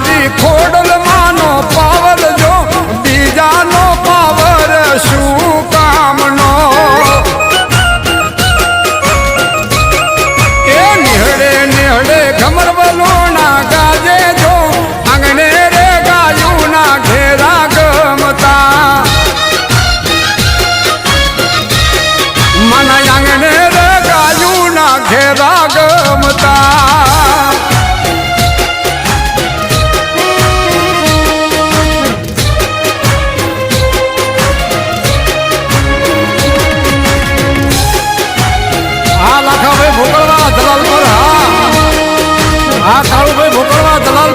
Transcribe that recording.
મારી ખોડલ માનો પાવર જો, બીજાનો પાવર શું કામનો? એ નિહળે નિહળે ઘમર બલોણા ગાજે જો, આંગણે રે ગાયું ના ઘેરા ગમતા. મને આંગણે રે ગાયું ના ઘેરા ગમતા. આ કાળુભાઈ ભોપળવા દલાલ